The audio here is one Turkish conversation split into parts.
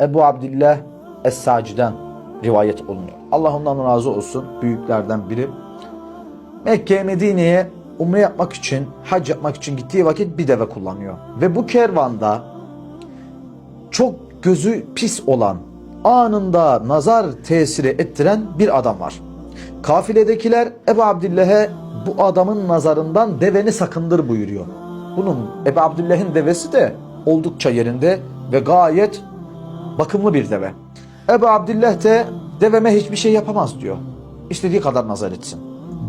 Ebu Abdillah Es-Saci'den rivayet olunuyor. Allah ondan razı olsun. Büyüklerden biri. Mekke Medine'ye umre yapmak için, hac yapmak için gittiği vakit bir deve kullanıyor. Ve bu kervanda çok gözü pis olan, anında nazar tesiri ettiren bir adam var. Kafiledekiler Ebu Abdillah'e bu adamın nazarından deveni sakındır buyuruyor. Bunun Ebu Abdillah'ın devesi de oldukça yerinde ve gayet bakımlı bir deve. Ebu Abdillah de deveme hiçbir şey yapamaz diyor. İstediği kadar nazar etsin.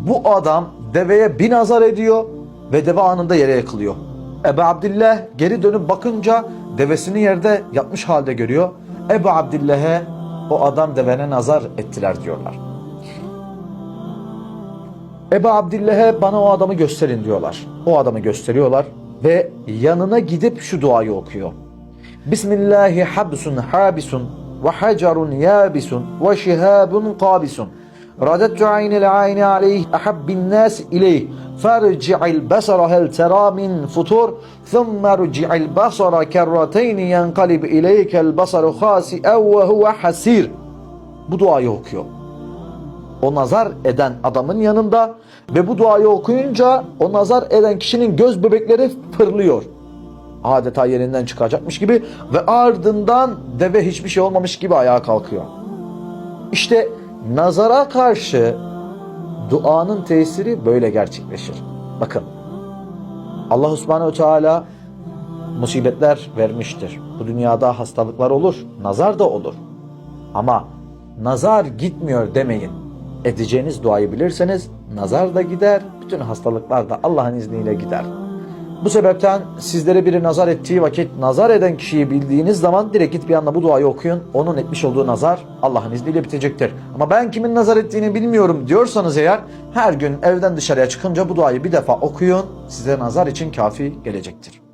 Bu adam deveye bir nazar ediyor ve deve anında yere yıkılıyor. Ebu Abdillah geri dönüp bakınca devesini yerde yatmış halde görüyor. Ebu Abdillah'e o adam devene nazar ettiler diyorlar. Ebu Abdillah'e bana o adamı gösterin diyorlar. O adamı gösteriyorlar ve yanına gidip şu duayı okuyor. Bismillahi habsun habisun ve hacerun yabisun ve şihabun qabisun. Radettu aynil ayni aleyh ahabbin nas ileyh farci'il basara hel tera min futur thumma rci'il basara kerrateyn yanqalib ileykel basaru khasi'en ve huve hasir. Bu duayı okuyor o nazar eden adamın yanında ve bu duayı okuyunca o nazar eden kişinin göz bebekleri fırlıyor. Adeta yerinden çıkacakmış gibi ve ardından deve hiçbir şey olmamış gibi ayağa kalkıyor. İşte nazara karşı duanın tesiri böyle gerçekleşir. Bakın Allah subhanehu teala musibetler vermiştir. Bu dünyada hastalıklar olur, nazar da olur. Ama nazar gitmiyor demeyin. Edeceğiniz duayı bilirseniz nazar da gider, bütün hastalıklar da Allah'ın izniyle gider. Bu sebepten sizlere biri nazar ettiği vakit nazar eden kişiyi bildiğiniz zaman direkt git bir anda bu duayı okuyun. Onun etmiş olduğu nazar Allah'ın izniyle bitecektir. Ama ben kimin nazar ettiğini bilmiyorum diyorsanız eğer her gün evden dışarıya çıkınca bu duayı bir defa okuyun. Size nazar için kafi gelecektir.